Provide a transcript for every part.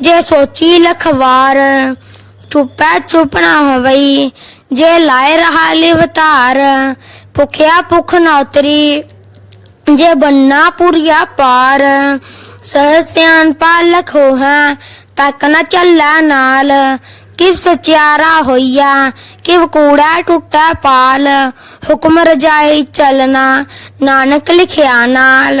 ਜੇ ਸੋਚੀ ਲਖਵਾਰ, ਚੁੱਪੈ ਚੁੱਪ ਨਾ ਹੋਵਈ, ਜੇ ਲਾਇ ਰਹਾ ਲਿਵਤਾਰ ਭੁਖਿਆ ਭੁਖ ਨਾ ਉਤਰੀ, ਜੇ ਬੰਨਾ ਪੁਰੀਆ ਪਾਰ ਸਹ ਸਿਆਣ ਪਾਲਕ ਹੋਹਾ, ਤੱਕ ਨਾ ਚੱਲਾ ਨਾਲ, ਕਿਵ ਸਚਿਆਰਾ ਹੋਈਆ, ਕਿਵ ਕੂੜਾ ਟੁੱਟਾ ਪਾਲ, ਹੁਕਮ ਰਜਾਈ ਚਲਨਾ ਨਾਨਕ ਲਿਖਿਆ ਨਾਲ।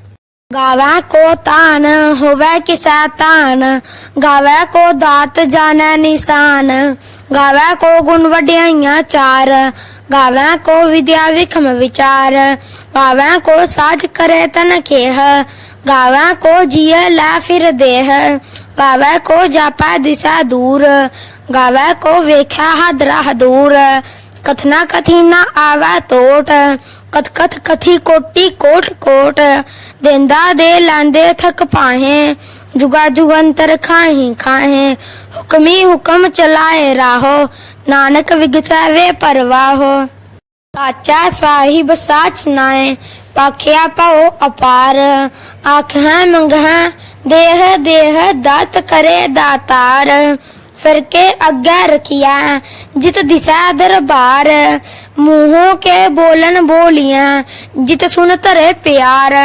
ਗਾਵੇ ਕੋ ਤਾਨ ਹੋਵੇ ਕਿਸਾ ਤਾਨ ਗਾਵੇ ਕੋ ਦਾਤ ਜਾਣੈ ਨਿਸ਼ਾਨ ਗਾਵੇ ਕੋ ਗੁਣ ਵਡਿਆਈਆਂ ਚਾਰ ਗਾਵੇ ਕੋ ਵਿਦਿਆ ਵਿਖਮ ਵਿਚਾਰ ਗਾਵੇ ਕੋ ਸਾਜ ਕਰੇ ਤਨ ਖੇਹ ਗਾਵੇ ਕੋ ਜੀਅ ਲੈ ਫਿਰ ਦੇਹ ਗਾਵੇ ਕੋ ਜਾਪੈ ਦਿਸ਼ਾ ਦੂਰ ਗਾਵੇ ਕੋ ਵੇਖਿਆ ਹਦਰਾ ਹਦੂਰ ਕਥਨਾ ਕਥੀ ਨਾ ਆਵੈ ਟੋਟ ਕਥ ਕਥ ਕਥੀ ਕੋਟੀ ਕੋਟ ਕੋਟ ਦਿੰਦਾ ਦੇ ਲਾਂਦੇ ਥਕ ਪਾਹੇ ਜੁਗਾ ਜੁਗੰਤਰ ਖਾਹੀ ਖਾਹੇ ਹੁਕਮੀ ਹੁਕਮ ਚਲਾਏ ਰਾਹੋ ਨਾਨਕ ਵਿਗਸੈ ਵੇ ਪਰਵਾਹੋ ਸਾਚਾ ਸਾਹਿਬ ਸਾਚ ਨਾਏ ਪਾਖਿਆ ਪਾਓ ਅਪਾਰ ਆਖਾਂ ਮੰਗਾਂ ਦੇਹ ਦੇਹ ਦਾਤ ਕਰੇ ਦਾਤਾਰ ਫਿਰ ਕੇ ਅੱਗੇ ਰਖਿਆ, ਜਿਤ ਦਿਸ਼ਾ ਦਰਬਾਰ, ਮੂੰਹੋਂ ਕੇ ਬੋਲਨ ਬੋਲੀਆਂ, ਜਿਤ ਸੁਨ ਧਰੇ ਪਿਆਰ,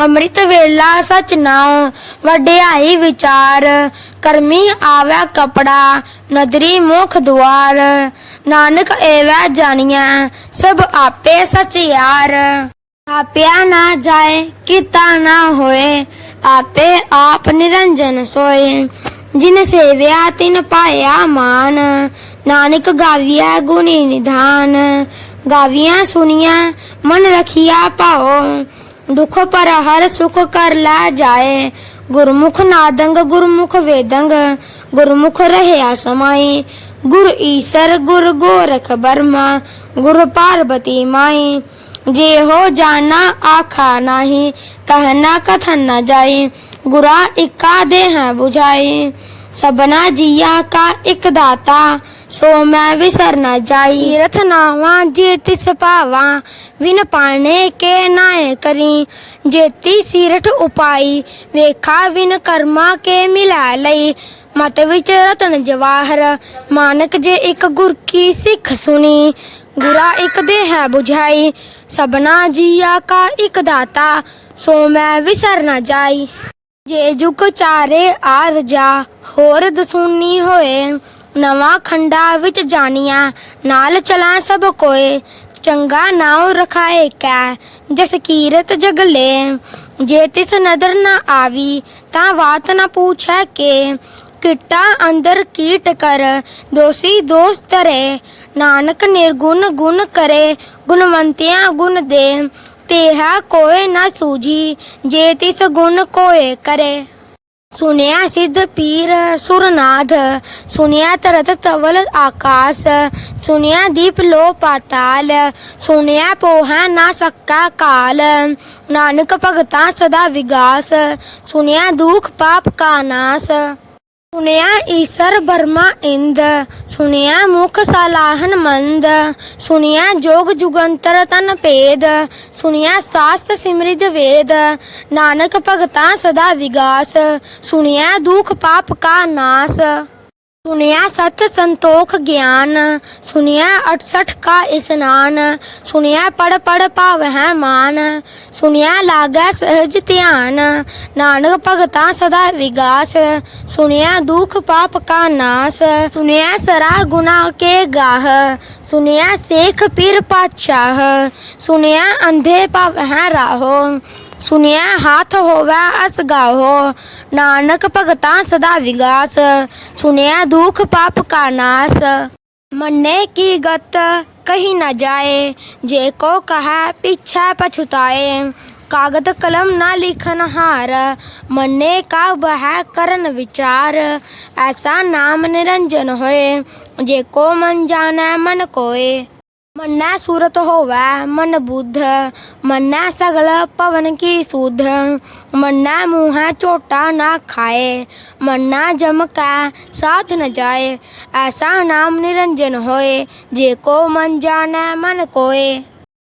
ਅੰਮ੍ਰਿਤ ਵੇਲਾ ਸਚ ਨਾਉ, ਵਡਿਆਈ ਵਿਚਾਰ, ਕਰਮੀ ਆਵੈ ਕਪੜਾ, ਨਦਰੀ ਮੁਖ ਦੁਆਰ, ਨਾਨਕ ਏਵੈ ਜਾਣੀਐ, ਸਭ ਆਪੇ ਸਚ ਯਾਰ। ਆਪਿਆ ਨਾ ਜਾਏ, ਕੀਤਾ ਨਾ ਹੋਏ, ਆਪੇ ਆਪ ਨਿਰੰਜਨ ਸੋਏ। ਜਿਨ ਸੇਵਿਆ ਤਿਨ ਪਾਇਆ ਮਾਨ ਨਾਨਕ ਗਾਵੀਆ ਗੁਣੀ ਨਿਧਾਨ। ਗਾਵੀਆਂ ਸੁਣੀਆਂ ਮਨ ਰਖਿਆ ਪਾਓ ਦੁਖ ਪਰ ਹਰ ਸੁਖ ਕਰ ਲਾ ਜਾਏ। ਗੁਰਮੁਖ ਨਾਦੰਗ, ਗੁਰਮੁਖ ਵੇਦੰਗ। ਗੁਰਮੁਖ ਰਹਿਆ ਸਮਾਈ ਗੁਰ ਈਸਰ, ਗੁਰ ਗੋਰਖ ਬਰਮਾ। ਗੁਰ ਪਾਰਬਤੀ ਮਾਈ ਜੇ ਹੋ ਜਾਣਾ ਆਖਾ ਨਹੀਂ ਕਹਿਣਾ ਕਥਨ ਨਾ ਜਾਏ ਗੁਰਾ ਇਕਾ ਦੇ ਹੈ 부ਝਾਈ ਸਬਨਾ ਜੀਆ ਕਾ ਇਕ ਦਾਤਾ, ਸੋ ਮੈਂ ਵਿਸਰ ਨਾ ਜਾਈ। ਤੀਰਥ ਨਾਵਾਂ ਜੇ ਤਿਸ ਭਾਵਾਂ, ਵਿਨ ਪਾਣੇ ਕੇ ਨਾਏ ਕਰੀ। ਜੇਤੀ ਸਿਰਠ ਉਪਾਈ, ਵੇਖਾ ਵਿਨ ਕਰਮਾ ਕੇ ਮਿਲਾ ਲਈ। ਮਤ ਵਿੱਚ ਰਤਨ ਜਵਾਹਰ, ਮਾਨਕ ਜੇ ਇੱਕ ਗੁਰ ਕੀ ਸਿੱਖ ਸੁਣੀ। ਗੁਰਾ ਇੱਕ ਦੇ ਹੈ 부ਝਾਈ ਸਬਨਾ ਜੀਆ ਕਾ ਇੱਕ ਦਾਤਾ, ਸੋ ਮੈਂ ਵਿਸਰ ਨਾ ਜਾਈ। ਜੇ ਜੁਗ ਚਾਰੇ ਆ ਰਜਾ ਹੋਰ ਦਸੂਨੀ ਹੋਏ, ਨਵਾਂ ਖੰਡਾ ਵਿੱਚ ਜਾਣੀਆਂ, ਨਾਲ ਚਲਾਂ ਸਭ ਕੋਏ, ਚੰਗਾ ਨਾਉ ਰਖਾਏ ਕੈ, ਜਸ ਕੀਰਤ ਜਗਲੇ ਜੇ ਤਿਸ ਨਦਰ ਨਾ ਆਵੀ, ਤਾਂ ਬਾਤ ਨਾ ਪੁੱਛੈ ਕੇ, ਕਿਟਾ ਅੰਦਰ ਕੀਟ ਕਰ, ਦੋਸੀ ਦੋਸ ਤਰੇ ਨਾਨਕ ਨਿਰਗੁਣ ਗੁਣ ਕਰੇ, ਗੁਣਵੰਤਿਆਂ ਗੁਣ ਦੇ। ਤੇਹਾ ਕੋਏ ਨਾ ਸੂਝੀ, ਜੇ ਤਿਸ ਗੁਣ ਕੋਏ ਕਰੇ। ਸੁਨਿਆ ਸਿੱਧ ਪੀਰ ਸੁਰਨਾਥ, ਸੁਨਿਆ ਤਰਤ ਤਵਲ ਆਕਾਸ। ਸੁਨਿਆ ਦੀਪ ਲੋ ਪਾਤਾਲ, ਸੁਨਿਆ ਪੋਹਾ ਨਾ ਸਕਾ ਕਾਲ। ਨਾਨਕ ਭਗਤਾ ਸਦਾ ਵਿਗਾਸ, ਸੁਨਿਆ ਦੁਖ ਪਾਪ ਕਾ ਨਾਸ। ਸੁਨਿਆ ਈਸਰ ਬਰਮਾ ਇੰਦ ਸੁਨਿਆ ਮੁਖ ਸਲਾਹਨ ਮੰਦ ਸੁਨਿਆ ਜੋਗ ਜੁਗੰਤਰ ਤਨ ਭੇਦ ਸੁਨਿਆ ਸਾਸਤ ਸਿਮਰਿਤ ਵੇਦ, ਨਾਨਕ ਭਗਤਾਂ ਸਦਾ ਵਿਗਾਸ ਸੁਨਿਆ ਦੁਖ ਪਾਪ ਕਾ ਨਾਸ। ਸੁਨਿਆ ਸਤ ਸੰਤੋਖ ਗਿਆਨ ਸੁਨਿਆ 68 ਕਾ ਇਸਨਾਨ ਸੁਨਿਆ ਪੜ ਪੜ ਭਾਵ ਹੈ ਮਾਨ ਸੁਨਿਆ ਲਾਗੈ ਸਹਿਜ ਧਿਆਨ, ਨਾਨਕ ਭਗਤਾ ਸਦਾ ਵਿਗਾਸ ਸੁਨਿਆ ਦੁਖ ਪਾਪ ਕਾ ਨਾਸ ਸੁਨਿਆ ਸਰਾ ਗੁਨਾ ਕੇ ਗਾਹ ਸੁਨਿਆ ਸੇਖ ਪੀਰ ਪਾਤਸ਼ਾਹ ਸੁਨਿਆ ਅੰਧੇ ਭਾਵ ਹੈ ਰਾਹੋ ਸੁਨਿਆ ਹੱਥ ਹੋਵੇ ਅਸ ਗਾਹੋ। ਨਾਨਕ ਭਗਤਾਂ ਸਦਾ ਵਿਗਾਸ। ਸੁਨਿਆ ਦੁਖ ਪਾਪ ਕਾ ਨਾਸ। ਮੰਨੇ ਕੀ ਗਤ ਕਹੀ ਨਾ ਜਾਏ। ਜੇ ਕੋ ਕਹਾ ਪਿਛਾ ਪਛੁਤਾਏ। ਕਾਗਦ ਕਲਮ ਨਾ ਲਿਖਨ ਹਾਰ। ਮੰਨੇ ਕਾ ਬਹ ਕਰਨ ਵਿਚਾਰ। ਐਸਾ ਨਾਮ ਨਿਰੰਜਨ ਹੋਏ। ਜੇ ਕੋ ਮਨ ਜਾਣੈ ਮਨ ਕੋਏ। ਮੰਨਾ ਸੂਰਤ ਹੋਵੈ ਮਨ ਬੁੱਧ, ਮੰਨਾ ਸਗਲ ਪਵਨ ਕੀ ਸੁਧ, ਮੰਨਾ ਮੂੰਹ ਝੋਟਾ ਨਾ ਖਾਏ, ਮੰਨਾ ਜਮ ਕਾ ਸਾਥ ਨ ਜਾਏ, ਐਸਾ ਨਾਮ ਨਿਰੰਜਨ ਹੋਏ, ਜੇ ਕੋ ਮਨ ਜਾਣੈ ਮਨ ਕੋਏ।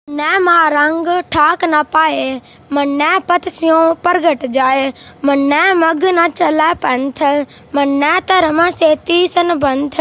ਨੈ ਮਾਰੰਗ ਠਾਕ ਨਾ ਪਾਏ, ਮੰਨੈ ਪਤ ਸਿਉ ਪ੍ਰਗਟ ਜਾਏ, ਮੰਨੈ ਮਗ ਨਾ ਚਲੈ ਪੰਥ, ਮੰਨੈ ਧਰਮ ਸੇਤੀ ਸੰਬੰਧ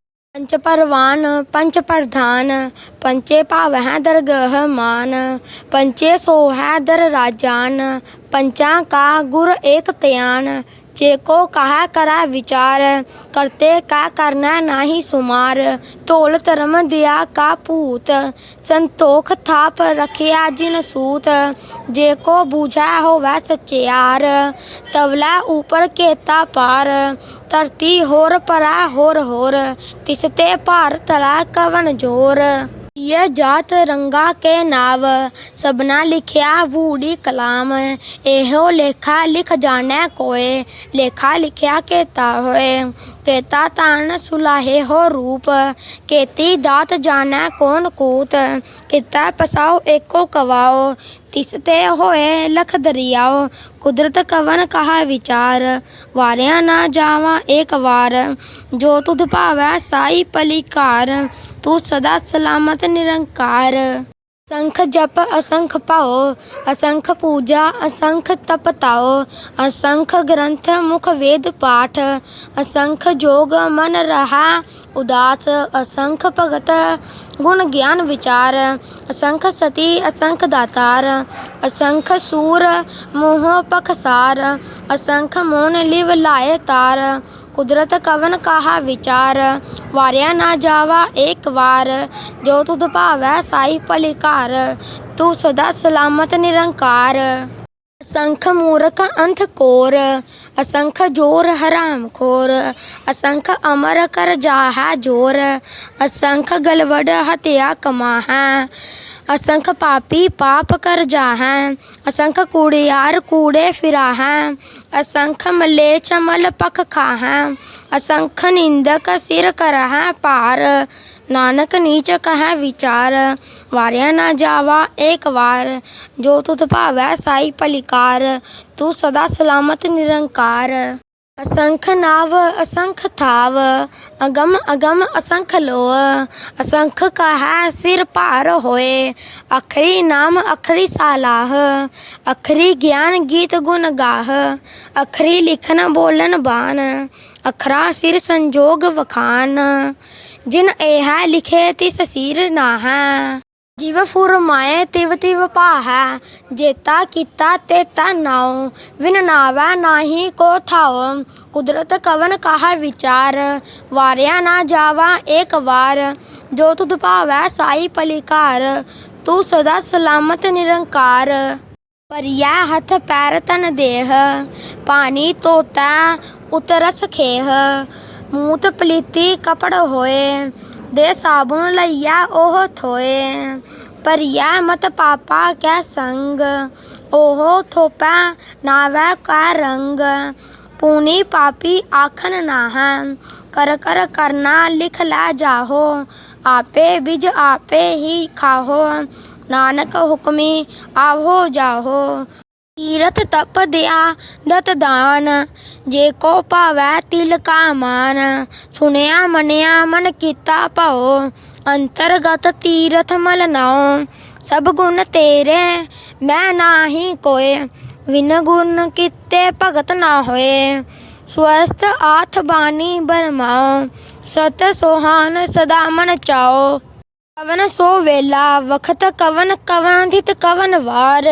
ਪੰਚ ਪਰਵਾਨ ਪੰਚ ਪ੍ਰਧਾਨ ਪੰਚੇ ਭਾਵ ਹੈ ਦਰਗਹ ਮਾਨ ਪੰਚੇ ਸੋ ਹੈ ਦਰ ਰਾਜਾਨ ਪੰਚਾਂ ਕਾ ਗੁਰ ਏਕ ਧਿਆਨ, ਜੇ ਕੋ ਕਹਾ ਕਰਾ ਵਿਚਾਰ, ਕਰਤੇ ਕਾ ਕਰਨਾ ਨਾਹੀ ਸੁਮਾਰ, ਢੋਲ ਧਰਮ ਦਿਆ ਕਾ ਭੂਤ, ਸੰਤੋਖ ਥਾਪ ਰਖਿਆ ਜਿਨ ਸੂਤ, ਜੇ ਕੋ ਬੂਝਾ ਹੋਵੇ ਸਚਿਆਰ, ਤਵਲਾ ਉਪਰ ਕੇਤਾ ਪਾਰ ਧਰਤੀ ਹੋਰ ਪਰਾ ਹੋਰ ਹੋਰ ਤਿਸ ਤੇ ਭਾਰ ਤਲਾ ਕਵਨ ਜੋਰ। ਇਹ ਜਾਤ ਰੰਗਾ ਕੇ ਨਾਵ ਸਬਨਾ ਲਿਖਿਆ ਬੂੜੀ ਕਲਾਮ। ਇਹੋ ਲੇਖਾ ਲਿਖ ਜਾਣੈ ਕੋਏ, ਲੇਖਾ ਲਿਖਿਆ ਕੇਤਾ ਹੋਏ। ਕੇਤਾ ਤਾਨ ਸੁਲਾਹੇ ਹੋ ਰੂਪ, ਕੇਤੀ ਦਾਤ ਜਾਣੈ ਕੌਣ ਕੂਤ। ਕਿਤਾ ਪਸਾਓ ਏਕੋ ਕਵਾਓ, ਤਿਸ ਤੇ ਹੋਏ ਲਖ ਦਰਿਆਓ। ਕੁਦਰਤ ਕਵਨ ਕਹਾ ਵਿਚਾਰ, ਵਾਰਿਆ ਨਾ ਜਾਵਾਂ ਏਕ ਵਾਰ। ਜੋ ਤੁਧ ਭਾਵੈ ਸਾਈ ਪਲਿਕਾਰ ਤੂੰ ਸਦਾ ਸਲਾਮਤ ਨਿਰੰਕਾਰ। ਸੰਖ ਜਪ, ਅਸੰਖ ਪਾਓ ਅਸੰਖ ਪੂਜਾ, ਅਸੰਖ ਤਪ ਤਾਓ ਅਸੰਖ ਗ੍ਰੰਥ ਮੁਖ ਵੇਦ ਪਾਠ, ਅਸੰਖ ਜੋਗ ਮਨ ਰਹਾ ਉਦਾਸ, ਅਸੰਖ ਭਗਤ ਗੁਣ ਗਿਆਨ ਵਿਚਾਰ, ਅਸੰਖ ਸਤੀ, ਅਸੰਖ ਦਾਤਾਰ, ਅਸੰਖ ਸੂਰ ਮੋਹ ਪਖਸਾਰ, ਅਸੰਖ ਮੋਨ ਲਿਵ ਲਾਏ ਤਾਰ ਕੁਦਰਤ ਕਵਨ ਕਾਹਾ ਵਿਚਾਰ? ਵਾਰਿਆ ਨਾ ਜਾਵਾ ਏਕ ਵਾਰ, ਜੋ ਤੁਧ ਭਾਵੈ ਸਾਈ ਭਲਿਕਾਰ, ਤੂੰ ਸਦਾ ਸਲਾਮਤ ਨਿਰੰਕਾਰ। ਅਸੰਖ ਮੂਰਖ ਅੰਧ ਕੋਰ, ਅਸੰਖ ਜੋਰ ਹਰਾਮ ਖੋਰ, ਅਸੰਖ ਅਮਰ ਕਰ ਜਾਹਾ ਜੋਰ, ਅਸੰਖ ਗਲਵੜ ਹਤਿਆ ਕਮਾਹਾ ਅਸੰਖ ਪਾਪੀ ਪਾਪ ਕਰ ਜਾਹਾ, ਅਸੰਖ ਕੂੜਿਆਰ ਕੂੜੇ ਫਿਰਾਹਾ, ਅਸੰਖ ਮਲੇਛ ਮਲ ਪਖ ਖਾਹਾ, ਅਸੰਖ ਨਿੰਦਕ ਸਿਰ ਕਰਹਾ ਭਾਰ, ਨਾਨਕ ਨੀਚ ਕਹੈ ਵਿਚਾਰ, ਵਾਰਿਆ ਨਾ ਜਾਵਾ ਏਕ ਵਾਰ, ਜੋ ਤੁਧ ਭਾਵੈ ਸਾਈ ਪਲਿਕਾਰ ਤੂੰ ਸਦਾ ਸਲਾਮਤ ਨਿਰੰਕਾਰ। ਅਸੰਖ ਨਾਵ, ਅਸੰਖ ਥਾਵ, ਅਗਮ ਅਗਮ ਅਸੰਖ ਲੋਅ, ਅਸੰਖ ਕਹੈ ਸਿਰ ਭਾਰ ਹੋਏ, ਅਖਰੀ ਨਾਮ, ਅਖਰੀ ਸਾਲਾਹ, ਅਖਰੀ ਗਿਆਨ ਗੀਤ ਗੁਣ ਗਾਹ, ਅਖਰੀ ਲਿਖਨ ਬੋਲਨ ਬਾਨ ਅਖਰਾ ਸਿਰ ਸੰਜੋਗ ਵਖਾਨ, ਜਿਨ ਇਹ ਲਿਖੇ ਤਿਸ ਸਿਰ ਨਾਹੈ। ਜਿਵ ਫੁਰਮਾਏ ਤਿਵ ਤਿਵ ਪਾਹੈ ਜੇਤਾ ਕੀਤਾ ਤੇਤਾ ਨਾਉ ਵਿਨ ਨਾਵੈ ਨਾਹੀ ਕੋ ਥਾਉ। ਕੁਦਰਤ ਕਵਨ ਕਾਹ ਵਿਚਾਰ, ਵਾਰਿਆ ਨਾ ਜਾਵਾ ਏਕ ਵਾਰ। ਜੋ ਤੁਧ ਭਾਵੈ ਸਾਈ ਪਲਿਕਾਰ, ਤੂੰ ਸਦਾ ਸਲਾਮਤ ਨਿਰੰਕਾਰ। ਪਰਿਆ ਹੱਥ ਪੈਰ ਤਨ ਦੇਹ, ਪਾਣੀ ਤੋਤਾ ਉਤਰਸ ਖੇਹ। ਮੂਤ ਪਲੀਤੀ ਕਪੜ ਹੋਏ ਦੇ ਸਾਬੁਨ ਲਈਆ, ਉਹ ਥੋਏ ਪਰਿਆ ਮਤ ਪਾਪਾ ਕੈ ਸੰਗ, ਉਹ ਥੋਪਾ ਨਾਵੈ ਕਾ ਰੰਗ। ਪੂਣੀ ਪਾਪੀ ਆਖਣ ਨਾਹੈ, ਕਰ ਕਰ ਕਰਨਾ ਲਿਖ ਲੈ ਜਾਹੋ। ਆਪੇ ਬਿਜ ਆਪੇ ਹੀ ਖਾਹੋ। ਨਾਨਕ ਹੁਕਮੀ ਆਹੋ ਜਾਹੋ। ਤੀਰਥ ਤਪ ਦਿਆ ਦਤ ਦਾਨ, ਜੇ ਕੋ ਭਾਵੈ ਤਿਲ ਕਾ ਮਾਨ। ਸੁਣਿਆ ਮੰਨਿਆ ਮਨ ਕੀਤਾ ਭਉ, ਅੰਤਰਗਤ ਤੀਰਥ ਮਲ ਨਾਉ। ਸਭ ਗੁਣ ਤੇਰੇ, ਮੈਂ ਨਾਹੀ ਕੋਏ। ਵਿਨ ਗੁਣ ਕੀਤੇ ਭਗਤ ਨਾ ਹੋਏ। ਸਵਸਤ ਆਥ ਬਾਣੀ ਬਰਮਾਓ ਸਤ ਸੋਹਾਨ ਸਦਾ ਮਨ ਚਾਓ ਕਵਨ ਸੋ ਵੇਲਾ, ਵਖਤ ਕਵਨ ਕਵਨ ਧਿਤ ਕਵਨ ਵਾਰ।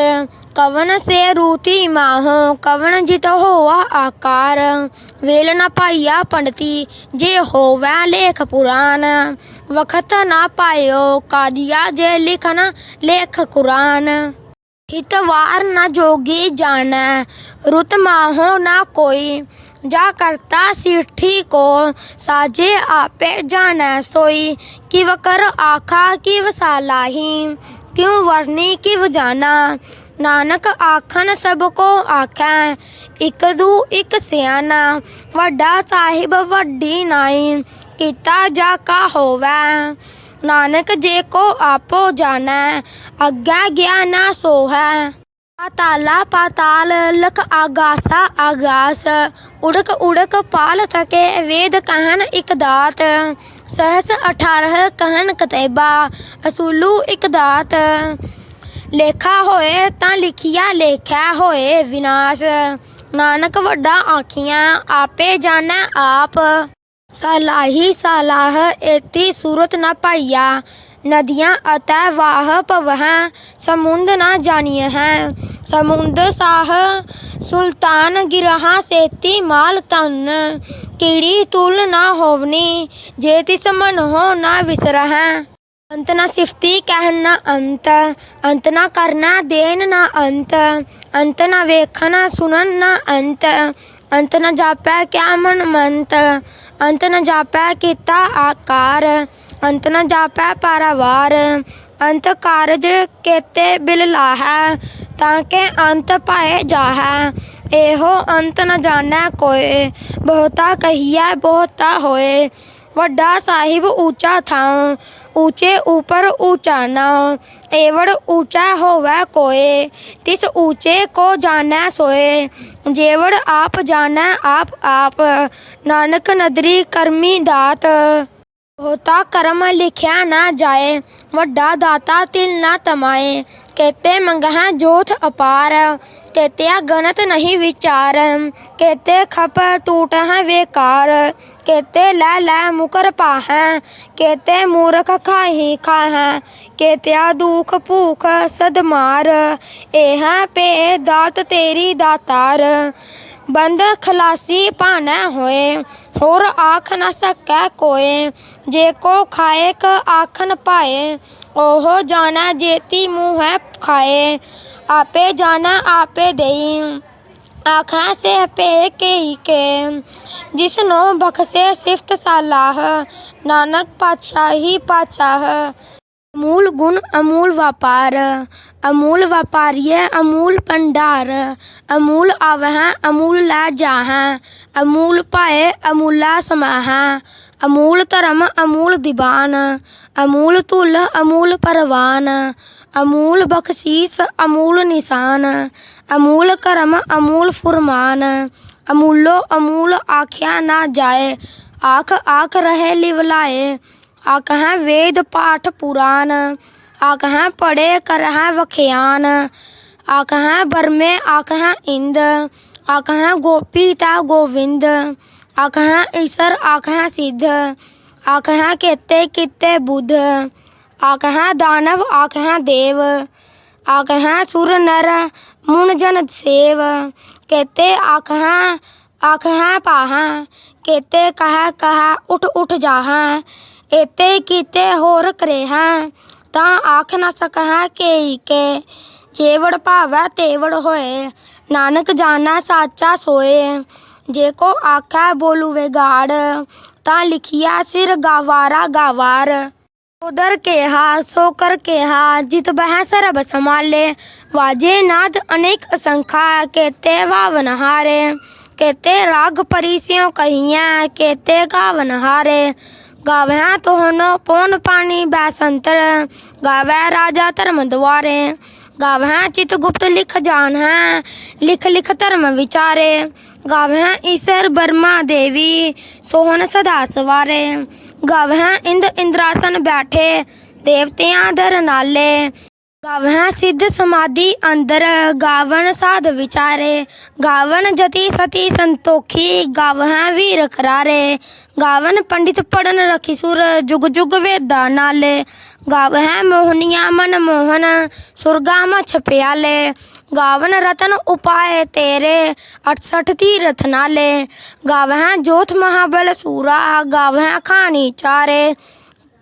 ਕਵਨ ਸੇ ਰੂਤੀ ਮਾਹੋ ਕਵਨ ਜਿਤ ਹੋਆ ਆਕਾਰ। ਵੇਲ ਨਾ ਪਾਈਆ ਪੰਡਤੀ, ਜੇ ਹੋਵੈ ਲੇਖ ਪੁਰਾਨ ਵਖਤ ਨਾ ਪਾਇਓ ਕਾਦੀਆ, ਜੇ ਲਿਖਨ ਲੇਖ ਕੁਰਾਨ। ਹਿਤਵਾਰ ਨਾ ਜੋਗੀ ਜਾਣੈ, ਰੁਤ ਮਾਹੋ ਨਾ ਕੋਈ। ਜਾ ਕਰਤਾ ਸਿੱਠੀ ਕੋ, ਸਾਜੇ ਆਪੇ ਜਾਣੈ ਸੋਈ। ਕਿਵ ਕਰ ਆਖਾ, ਕਿਵ ਸਾਲਾਹੀ ਕਿਉ ਵਰਨੀ, ਕਿਵ ਜਾਣਾ। ਨਾਨਕ ਆਖਣ ਸਭ ਕੋ ਆਖੈ, ਇਕ ਦੂ ਇਕ ਸਿਆਣਾ, ਵੱਡਾ ਸਾਹਿਬ ਵੱਡੀ ਨਾਈ, ਕੀਤਾ ਜਾ ਕਾ ਹੋਵੈ। ਨਾਨਕ ਜੇ ਕੋ ਆਪੋ ਜਾਣੈ, ਅੱਗਾ ਗਿਆ ਨਾ ਸੋਹੈ। ਪਾਤਾਲਾ ਪਾਤਾਲ ਲਖ ਆਗਾਸਾ ਆਗਾਸ, ਉੜਕ ਉੜਕ ਪਾਲ ਥਕੇ ਵੇਦ ਕਹਿਨ ਇਕ ਦਾਤ। ਸਹਸ 18 ਕਹਿਨ ਕਤੇਬਾ, ਅਸੂਲੂ ਇਕ ਦਾਤ। ਲੇਖਾ ਹੋਏ ਤਾਂ ਲਿਖਿਆ ਲੇਖਿਆ ਹੋਏ ਵਿਨਾਸ਼। ਨਾਨਕ ਵੱਡਾ ਆਖੀਆਂ ਆਪੇ ਜਾਣੈ ਆਪ। ਸਲਾਹੀ ਸਲਾਹ ਏਤੀ ਸੂਰਤ ਨਾ ਪਾਈਆ, ਨਦੀਆਂ ਅਤੈ ਵਾਹ ਪਵਹ ਸਮੁੰਦ ਨਾ ਜਾਣੀਏ ਹੈ ਸਮੁੰਦ ਸਾਹ ਸੁਲਤਾਨ ਗਿਰਹਾ ਸੇਤੀ ਮਾਲ ਤਨ ਕੀੜੀ ਤੁਲ ਨਾ ਹੋਵਨੀ, ਜੇ ਤਿਸ ਮਨ ਹੋ ਨਾ ਵਿਸਰਹਿ। ਅੰਤ ਨਾ ਸਿਫਤੀ ਕਹਿਣ ਨਾ ਅੰਤ ਅੰਤ ਨਾ ਕਰਨਾ ਦੇਣ ਨਾ ਅੰਤ ਅੰਤ ਨਾ ਵੇਖਣਾ ਸੁਣਨ ਨਾ ਅੰਤ ਅੰਤ ਨਾ ਜਾਪੈ ਕਿਆ ਮਨ ਮੰਤ, ਅੰਤ ਨਾ ਜਾਪੈ ਕੀਤਾ ਆਕਾਰ, ਅੰਤ ਨਾ ਜਾਪੈ ਪਾਰਾਵਾਰ, ਅੰਤ ਕਾਰਜ ਕੇਤੇ ਬਿਲ ਲਾਹੈ, ਤਾਂ ਕਿ ਅੰਤ ਪਾਏ ਜਾਹੈ, ਇਹੋ ਅੰਤ ਨ ਜਾਣੈ ਕੋਏ, ਬਹੁਤਾ ਕਹੀਐ ਬਹੁਤਾ ਹੋਏ, ਵੱਡਾ ਸਾਹਿਬ ਉੱਚਾ ਥਾਂ ਉੱਚੇ ਉਪਰ ਉੱਚਾ ਨਾਉ ਏਵੜ ਉੱਚਾ ਹੋਵੈ ਕੋਏ ਤਿਸ ਉੱਚੇ ਕੋ ਜਾਣੈ ਸੋਏ ਜੇਵੜ ਆਪ ਜਾਣੈ ਆਪ ਆਪ ਨਾਨਕ ਨਦਰੀ ਕਰਮੀ ਦਾਤ ਬਹੁਤਾ ਕਰਮ ਲਿਖਿਆ ਨਾ ਜਾਏ ਵੱਡਾ ਦਾਤਾ ਤਿਲ ਨਾ ਤਮਾਏ ਕੇਤੇ ਮੰਗਹਾਂ ਜੋਥ ਅਪਾਰ ਕੇਤਿਆ ਗਨਤ ਨਹੀਂ ਵਿਚਾਰ, ਕੇਤੇ ਖਪ ਟੂਟ ਹੈ ਵੇਕਾਰ, ਕੇਤੇ ਲੈ ਲੈ ਮੁਕਰ ਪਾਹੈ, ਕੇਤੇ ਮੂਰਖ ਖਾਹੀ ਖਾਹੈ, ਕੇਤਿਆ ਦੁਖ ਭੂਖ ਸਦ ਇਹ ਪੇ ਦਾਤ ਤੇਰੀ ਦਾਤਾਰ। ਬੰਦ ਖਲਾਸੀ ਭਾਣਾ ਹੋਏ, ਹੋਰ ਆਖ ਨਾ ਸਕੈ ਕੋਏ, ਜੇ ਕੋ ਖਾਏ ਕ ਆਖਨ ਪਾਏ, ਉਹ ਜਾਣਾ ਜੇਤੀ ਮੂੰਹ ਹੈ ਖਾਏ। ਆਪੇ ਜਾਣਾ ਆਪੇ ਦੇਈ ਆਖਾਂ ਸੇ ਪੇ ਕੇ ਕੇ ਜਿਸ ਨੂੰ ਬਖਸ਼ੇ ਸਿਫਤ ਸਾਲਾਹ ਨਾਨਕ ਪਾਤਸ਼ਾਹੀ ਪਾਤਸ਼ਾਹ ਅਮੂਲ ਗੁਣ ਅਮੂਲ ਵਪਾਰ ਅਮੂਲ ਵਪਾਰੀਏ ਅਮੂਲ ਭੰਡਾਰ ਅਮੂਲ ਆਵਹਿ ਅਮੂਲ ਲੈ ਜਾਹੈ ਅਮੂਲ ਪਾਏ ਅਮੂਲਾ ਸਮਾਹੈ ਅਮੂਲ ਧਰਮ, ਅਮੂਲ ਦੀਵਾਨ, ਅਮੂਲ ਧੁੱਲ, ਅਮੂਲ ਪਰਵਾਨ, ਅਮੂਲ ਬਖਸ਼ੀਸ, ਅਮੂਲ ਨਿਸ਼ਾਨ, ਅਮੂਲ ਕਰਮ, ਅਮੂਲ ਫੁਰਮਾਨ, ਅਮੂਲੋ ਅਮੂਲ ਆਖਿਆ ਨਾ ਜਾਏ, ਆਖ ਆਖ ਰਹੇ ਲਿਵਲਾਏ ਆਖ ਹੈ ਵੇਦ ਪਾਠ ਪੁਰਾਨ ਆਖ ਹੈ ਪੜੇ ਕਰ ਹੈ ਵਖਿਆਨ ਆਖ ਹੈ ਬਰਮੇ ਆਖ ਹੈ ਇੰਦ ਆਖ ਹੈ ਗੋਪੀ ਤਾ ਗੋਵਿੰਦ ਆਖ ਹੈ ਈਸਰ, ਆਖ ਹੈ ਸਿੱਧ, ਆਖ ਹੈ ਕੇਤੇ ਕਿਤੇ ਬੁੱਧ, ਆਖ ਹੈ ਦਾਨਵ, ਆਖ ਹੈ ਦੇਵ, ਆਖ ਹੈ ਸੁਰ ਨਰ, ਮੁਨ ਜਨ ਸੇਵ, ਕੇਤੇ ਆਖ ਹੈ ਆਖ ਹੈ ਕੇਤੇ ਕਹਾ ਕਹਾ ਉਠ ਉਠ ਜਾਹਾ, ਏਤੇ ਕੀਤੇ ਹੋਰ ਕਰੇਹਾ, ਤਾਂ ਆਖ ਨਾ ਸਕਹਾ ਕੇ ਕੇ, ਜੇਵੜ ਭਾਵੈ ਤੇਵੜ ਹੋਏ, ਨਾਨਕ ਜਾਣਾ ਸਾਚਾ ਸੋਏ ਜੇ ਕੋ ਆਖੈ ਬੋਲੂ ਵਿਗਾੜ ਤਾਂ ਲਿਖਿਆ ਸਿਰ ਗਾਵਾਰਾ ਗਾਵਾਰ ਉਦਰ ਕਿਹਾ ਸੋ ਕਰ ਕਿਹਾ ਜਿਤ ਬਹਿ ਸਰਬ ਸਮਾਲੇ ਵਾਜੇ ਨਾਦ ਅਨੇਕ ਅਸੰਖਾ ਕੇਤੇ ਵਾਵਨ ਕੇਤੇ ਰਾਗ ਪਰਿਸਿਓ ਕਹੀਆਂ ਕੇਤੇ ਗਾਵਨਹਾਰੇ ਹਾਰੇ ਗਾਵਿਆ ਤੋਹਨੋ ਪੋਨ ਪਾਣੀ ਬੈਸੰਤਰ ਗਾਵੈ ਰਾਜਾ ਧਰਮ ਦੁਆਰੇ ਗਾਵਹਿ ਚਿਤ ਗੁਪਤ ਲਿਖ ਜਾਨ ਹੈ। ਲਿਖ ਲਿਖ ਧਰਮ ਵਿਚਾਰੇ ਗਾਵਹਿ ਈਸ਼ਰ ਬਰਮਾ ਦੇਵੀ, ਸੋਹਣ ਸਦਾ ਸਵਾਰੇ। ਗਾਵਹਿ ਇੰਦ ਇੰਦਰਾਸਨ ਬੈਠੇ, ਦੇਵਤਿਆਂ ਦਰ ਨਾਲੇ। ਗਾਵਹਿ ਸਿੱਧ ਸਮਾਧੀ ਅੰਦਰ ਗਾਵਨ ਸਾਧ ਵਿਚਾਰੇ। ਗਾਵਨ ਜਤੀ ਸਤੀ ਸੰਤੋਖੀ ਗਾਵਹਿ ਵੀਰ ਖਰਾਰੇ। ਕਰਾਰੇ ਗਾਵਨ ਪੰਡਿਤ ਪੜਨ ਰਖੀ ਸੁਰ ਜੁਗ ਜੁਗ ਵੇਦਾ ਨਾਲੇ। ਗਾਵਹਿ ਮੋਹਨੀਆ ਮਨ ਮੋਹਨ ਸੁਰਗਾ ਮਛ ਪਿਆਲੇ ਗਾਵਨ ਰਤਨ ਉਪਾਏ ਤੇਰੇ 68 ਤੀਰਥ ਨਾਲੇ। ਗਾਵਹਿ ਜੋਤ ਮਹਾਬਲ ਸੂਰਾ ਗਾਵਹਿ ਖਾਣੀ ਚਾਰੇ।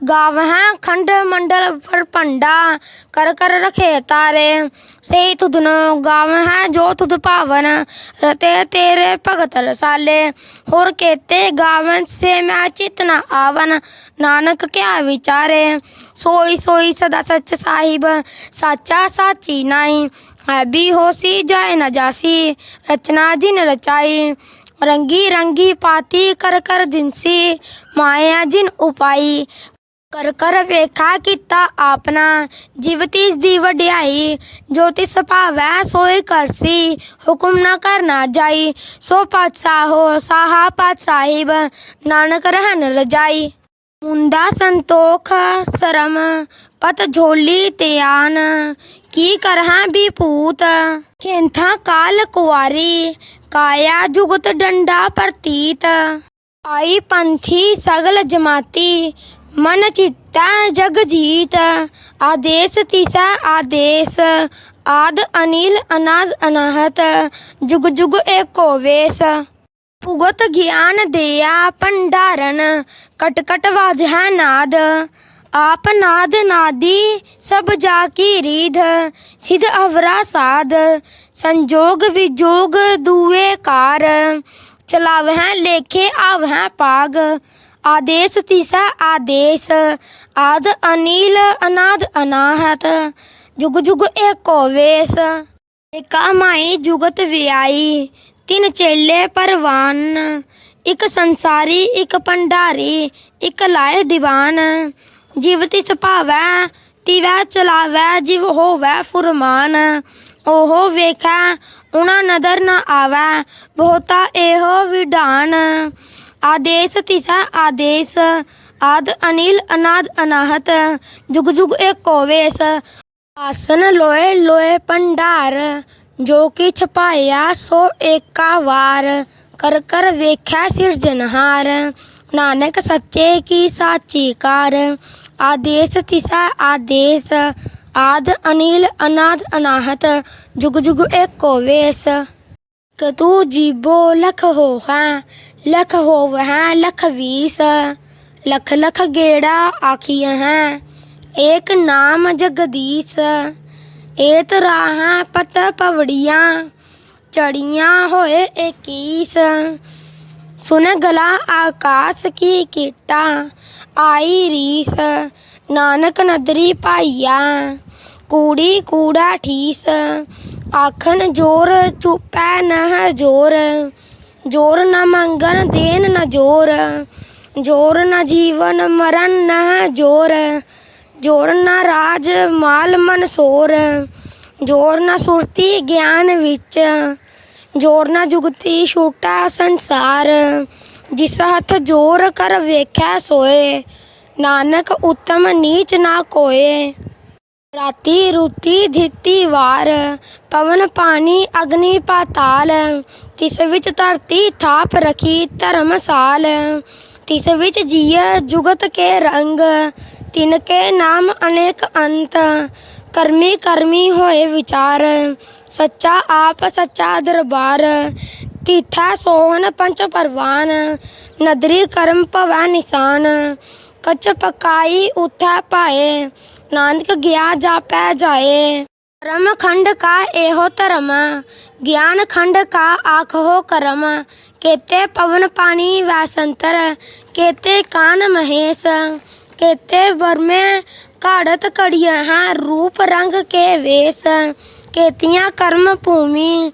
ਗਾਵਹਿ ਖੰਡ ਮੰਡਲ ਫਰਪੰਡਾ ਕਰ ਕਰ ਰਖੇ ਤਾਰੇ। ਸੇ ਤੁਧਨੋ ਗਾਵਹਿ ਜੋ ਤੁਧ ਭਾਵਨ, ਰਤੇ ਤੇਰੇ ਭਗਤ ਰਸਾਲੇ। ਹੋਰ ਕੇਤੇ ਗਾਵਨ, ਸੇ ਮੈਂ ਚਿਤ ਨ ਆਵਨ, ਨਾਨਕ ਕਿਆ ਵਿਚਾਰੇ। ਸੋਈ ਸੋਈ ਸਦਾ ਸੱਚ ਸਾਹਿਬ, ਸਾਚਾ ਸਾਚੀ ਨਾਈ ਹੈ ਵੀ ਹੋਸੀ ਜਾਏ ਨ ਜਾਸੀ, ਰਚਨਾ ਜਿਨ ਰਚਾਈ। ਰੰਗੀ ਰੰਗੀ ਪਾਤੀ ਕਰ ਕਰ ਜਿਨਸੀ, ਮਾਇਆ ਜਿਨ ਉਪਾਈ। ਕਰ ਕਰ ਵੇਖਾ ਕੀਤਾ ਆਪਣਾ। ਜਿਵ ਤਿਸ ਦੀ ਵਡਿਆਈ, ਜੋ ਤਿਸ ਭਾਵੈ ਸੋਈ ਕਰਸੀ ਹੁਕਮ ਨਾ ਕਰਨਾ ਜਾਈ, ਸੋ ਪਾਤਸ਼ਾਹੋ ਸਾਹਾ ਪਾਤ ਸਾਹਿਬ, ਨਾਨਕ ਰਹਿਨ ਰਜਾਈ। ਮੁੰਦਾ ਸੰਤੋਖ ਸਰਮ, ਪਤ ਝੋਲੀ ਤੇ ਆਨ। ਕੀ ਕਰਹਾਂ ਵੀ ਖੇਂਥਾ ਕਾਲ ਕੁਵਾਰੀ ਕਾਇਆ ਜੁਗਤ ਡੰਡਾ ਪ੍ਰਤੀਤ। ਆਈ ਪੰਥੀ ਸਗਲ ਜਮਾਤੀ ਮਨ ਚਿੱਤਾ ਜਗ ਜੀਤ, ਆਦੇਸ ਤੀਸਾ ਆਦੇਸ, ਆਦ ਅਨਿਲ ਅਨਾਦ ਅਨਾਹਤ, ਜੁਗ ਜੁਗ ਏਕੋ ਵੇਸ। ਭੁਗਤ ਗਿਆਨ ਦਿਆ ਭੰਡਾਰਨ, ਕਟ ਕਟ ਵਾਜ ਹੈ ਨਾਦ। ਆਪ ਨਾਦ ਨਾਦੀ, ਸਭ ਜਾ ਕੀ ਰੀਧ, ਸਿਧ ਅਵਰਾ ਸਾਧ। ਸੰਜੋਗ ਵਿਜੋਗ ਦੂਏ ਕਾਰ, ਚਲਾਵਹਿ ਲੇਖੇ ਆਵਹਿ ਪਾਗ। ਆਦੇਸ ਤੀਸਾ ਆਦੇਸ ਆਦ ਅਨੀਲ, ਅਨਾਦ ਅਨਾਹਤ, ਜੁਗ ਜੁਗ ਏਕੋ ਵੇਸ। ਏਕਾ ਮਾਈ ਜੁਗਤ ਵਿਆਈ, ਤਿੰਨ ਚੇਲੇ ਪਰਵਾਨ। ਇੱਕ ਸੰਸਾਰੀ, ਇੱਕ ਭੰਡਾਰੀ, ਇੱਕ ਲਾਏ ਦੀਵਾਨ। ਜਿਵ ਤਿਸ ਭਾਵੈ, ਤਿਵੈ ਚਲਾਵੈ, ਜਿਵ ਹੋਵੈ ਫੁਰਮਾਨ। ਉਹ ਵੇਖੈ, ਉਨਾ ਨਦਰ ਨਾ ਆਵੈ, ਬਹੁਤਾ ਇਹੋ ਵਿਧਾਨ। ਆਦੇਸ ਤਿਸਾ ਆਦੇਸ। ਆਦ ਅਨਿਲ, ਅਨਾਦ ਅਨਾਹਤ। ਜੁਗ ਜੁਗ ਏਕੋ ਵੇਸ। ਆਸਨ ਲੋਏ ਲੋਏ ਭੰਡਾਰ। ਜੋ ਕਿ ਛਪਾਇਆ ਸੋ ਏਕਾ ਵਾਰ। ਕਰ ਕਰ ਵੇਖਿਆ ਸਿਰਜਨਹਾਰ ਨਾਨਕ ਸੱਚੇ ਕੀ ਸਾਚੀ ਕਾਰ। ਆਦੇਸ ਤਿਸਾ ਆਦੇਸ। ਆਦ ਅਨਿਲ, ਅਨਾਦ ਅਨਾਹਤ। ਜੁਗ ਜੁਗ ਏਕੋ ਵੇਸ। ਕਤੂ ਜੀਬੋ ਲਖ ਹੋ ਹੈ ਲਖ ਹੋਵ ਹੈ, ਲਖ ਵੀਸ, ਲਖ ਲਖ ਗੇੜਾ ਆਖੀਆਂ ਹੈ। ਏਕ ਨਾਮ ਜਗਦੀਸ਼, ਏਤ ਰਾਹਾਂ ਪਤ ਪਵੜੀਆਂ, ਚੜੀਆਂ ਹੋਏ 21 ਸੁਨ ਗਲਾ ਆਕਾਸ ਕੀ ਕੀਟਾ, ਆਈ ਰੀਸ, ਨਾਨਕ ਨਦਰੀ ਪਾਈਆ ਕੂੜੀ ਕੂੜਾ ਠੀਸ ਆਖਨ ਜੋਰ ਚੁਪੈ ਨਹ ਜੋਰ। ਜੋਰ ਨਾ ਮੰਗਨ ਦੇਨ ਨਾ ਜੋਰ। ਜੋਰ ਨਾ ਜੀਵਨ, ਮਰਨ ਨਾ ਜੋਰ। ਜੋਰ ਨਾ ਰਾਜ, ਮਾਲ ਮਨ ਸੋਰ। ਜੋਰ ਨਾ ਸੁਰਤੀ ਗਿਆਨ ਵਿੱਚ। ਜੋਰ ਨਾ ਜੁਗਤੀ ਛੋਟਾ ਸੰਸਾਰ। ਜਿਸ ਹੱਥ ਜੋਰ ਕਰ ਵੇਖਿਆ ਸੋਏ, ਨਾਨਕ ਉਤਮ ਨੀਚ ਨਾ ਕੋਏ। ਰਾਤੀ ਰੁਤੀ ਧਿਤੀ ਵਾਰ, ਪਵਨ ਪਾਣੀ ਅਗਨੀ ਪਾਤਾਲ, ਤਿਸ ਵਿੱਚ ਧਰਤੀ ਥਾਪ ਰਖੀ ਧਰਮਸਾਲ ਤਿਸ ਵਿੱਚ ਜੀਅ ਜੁਗਤ ਕੇ ਰੰਗ, ਤਿਨ ਕੇ ਨਾਮ ਅਨੇਕ ਅੰਤ, ਕਰਮੀ ਕਰਮੀ ਹੋਏ ਵਿਚਾਰ, ਸੱਚਾ ਆਪ ਸੱਚਾ ਦਰਬਾਰ, ਤੀਥਾ ਸੋਹਨ ਪੰਚ ਪਰਵਾਨ, ਨਦਰੀ ਕਰਮ ਭਵੈ ਨਿਸ਼ਾਨ, ਕਚ ਪਕਾਈ ਉਥੈ ਪਾਏ ਨਾਨਕ ਗਿਆ ਜਾਪੈ ਜਾਏ। ਕਰਮ ਖੰਡ ਕਾ ਇਹੋ ਧਰਮ, ਗਿਆਨ ਖੰਡ ਕਾ ਆਖੋ ਕਰਮ। ਕੇਤੇ ਪਵਨ ਪਾਣੀ ਵੈਸੰਤਰ, ਕੇਤੇ ਕਾਨ ਮਹੇਸ਼। ਕੇਤੇ ਵਰਮੇ ਘਾੜਤ ਕੜੀਆਂ ਹੈ ਰੂਪ ਰੰਗ ਕੇ ਵੇਸ। ਕੇਤੀਆਂ ਕਰਮ ਭੂਮੀ,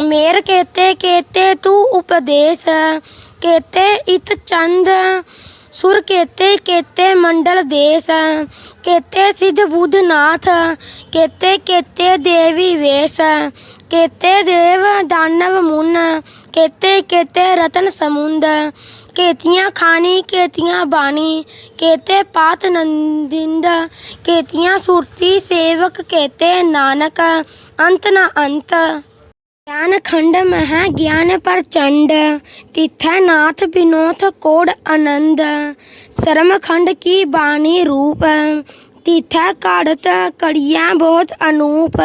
ਮੇਰ ਕੇਤੇ ਕੇਤੇ ਤੂ ਉਪਦੇਸ਼। ਕੇਤੇ ਇਤ ਚੰਦ ਸੁਰ ਕੇਤੇ ਕੇਤੇ ਮੰਡਲ ਦੇਸ, ਕੇਤੇ ਸਿਧ ਬੁੱਧਨਾਥ ਕੇਤੇ ਕੇਤੇ ਦੇਵੀ ਵੇਸ, ਕੇਤੇ ਦੇਵ ਦਾਨਵ ਮੁਨ, ਕੇਤੇ ਕੇਤੇ ਰਤਨ ਸਮੁੰਦ, ਕੇਤੀਆਂ ਖਾਣੀ, ਕੇਤੀਆਂ ਬਾਣੀ, ਕੇਤੇ ਪਾਤ ਨੰਦਿੰਦ, ਕੇਤੀਆਂ ਸੁਰਤੀ ਸੇਵਕ, ਕੇਤੇ ਨਾਨਕ, ਅੰਤ ਨਾ ਅੰਤ। ਗਿਆਨ ਖੰਡ ਮਹਿ ਗਿਆਨ ਪ੍ਰਚੰਡ ਤਿਥੈ ਨਾਥ ਬਿਨੋਥ ਕੋੜ ਆਨੰਦ ਸ਼ਰਮ ਖੰਡ ਕੀ ਬਾਣੀ ਰੂਪ ਤਿਥੈ ਘੜਤ ਕੜੀਆਂ ਬਹੁਤ ਅਨੂਪ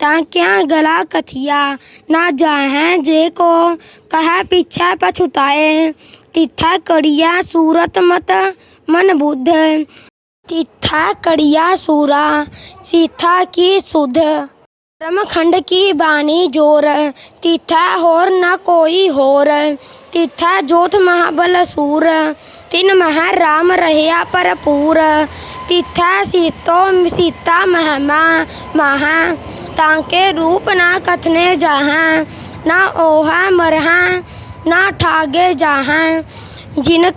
ਤਾਂ ਕਿਆ ਗਲਾ ਕਥਿਆ ਨਾ ਜਾਹੈ ਜੇ ਕੋ ਕਹੈ ਪਿਛੈ ਪਛੁਤਾਏ ਤਿਥੈ ਕੜੀਆ ਸੂਰਤ ਮਤ ਮਨ ਬੁੱਧ ਤਿਥੈ ਕੜੀਆ ਸੂਰਾ ਸੀਥਾ ਕੀ ਸੁਧ ਰਮਖੰਡ ਕੀ ਬਾਣੀ ਜੋਰ ਤਿਥੈ ਹੋਰ ਨਾ ਕੋਈ ਹੋਰ ਤਿਥੈ ਜੋਤ ਮਹਾਬਲ ਸੂਰ ਤਿਨ ਮਹਿ ਰਾਮ ਰਹਿਆ ਭਰਪੂਰ ਤਿਥੈ ਸੀਤੋ ਸੀਤਾ ਮਹਿਮਾ ਮਹਾ ਤਾਂ ਕੇ ਰੂਪ ਨਾ ਕਥਨੇ ਜਾਹਾਂ ਨਾ ਓਹਾ ਮਰਹਾਂ ਨਾ ਠਾਗੇ ਜਾਹਾਂ ਜਿਨ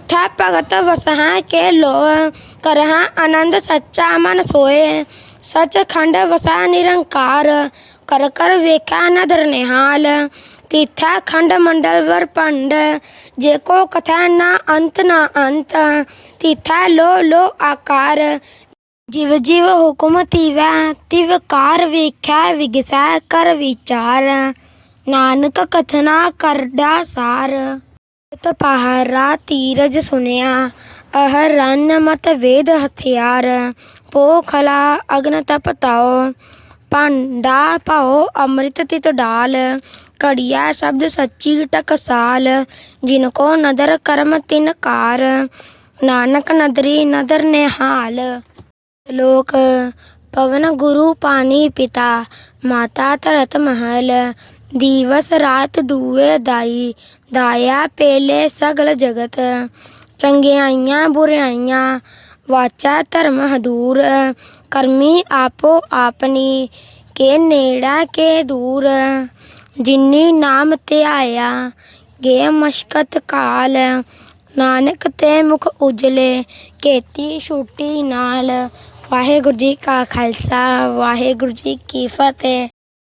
ਕਾ ਭਗਤ ਵਸਹਾਂ ਕੇ ਲੋ ਕਰਹਾਂ ਆਨੰਦ ਸੱਚਾ ਮਨ ਸੋਏ ਸਚ ਖੰਡ ਵਸਾ ਨਿਰੰਕਾਰ ਕਰ ਕਰ ਵੇਖਾ ਨਦਰ ਨਿਹਾਲ ਤਿਥੈ ਖੰਡ ਮੰਡਲ ਵਰ ਪੰਡ ਜੇ ਕੋ ਕਥਾ ਨਾ ਅੰਤ ਨਾ ਅੰਤ ਤਿਥੈ ਲੋ ਲੋ ਆਕਾਰ ਜਿਵ ਜਿਵ ਹੁਕਮ ਤਿਵੈ ਤਿਵ ਕਾਰ ਵੇਖੈ ਵਿਗਸੈ ਕਰ ਵਿਚਾਰ ਨਾਨਕ ਕਥਨਾ ਕਰਦਾ ਸਾਰ ਤਪਾਹਰਾ ਤੀਰਜ ਸੁਨਿਆ ਅਹ ਰਨ ਮਤ ਵੇਦ ਹਥਿਆਰ ਪੋਖਲਾ ਅਗਨ ਤਪ ਤਾਓ ਭਾਂਡਾ ਪਾਓ ਅੰਮ੍ਰਿਤ ਤਿਤ ਡਾਲ ਕੜੀਆ ਸ਼ਬਦ ਸੱਚੀ ਟਕਸਾਲ ਜਿਨ ਕੋ ਨਦਰ ਕਰਮ ਤਿਨ ਕਾਰ, ਨਾਨਕ ਨਦਰੀ ਨਦਰ ਨਿਹਾਲ। ਲੋਕ, ਪਵਨ ਗੁਰੂ ਪਾਣੀ ਪਿਤਾ, ਮਾਤਾ ਤਰਤ ਮਹਲ, ਦਿਵਸ ਰਾਤ ਦੂਏ ਦਾਈ ਦਾਇਆ ਪੇਲੇ ਸਗਲ ਜਗਤ ਚੰਗਿਆਈਆਂ ਬੁਰਾਈਆਂ ਵਾਚਾ ਧਰਮ ਹਦੂਰ, ਕਰਮੀ ਆਪੋ ਆਪਣੀ, ਕੇ ਨੇੜਾ ਕੇ ਦੂਰ, ਜਿਨੀ ਨਾਮ ਧਿਆਇਆ ਗੇ ਮਸ਼ਕਤ ਕਾਲ, ਨਾਨਕ ਤੇ ਮੁਖ ਉਜਲੇ, ਕੇਤੀ ਛੁੱਟੀ ਨਾਲ, ਵਾਹਿਗੁਰੂ ਜੀ ਕਾ ਖਾਲਸਾ, ਵਾਹਿਗੁਰੂ ਜੀ ਕੀ ਫਤਿਹ।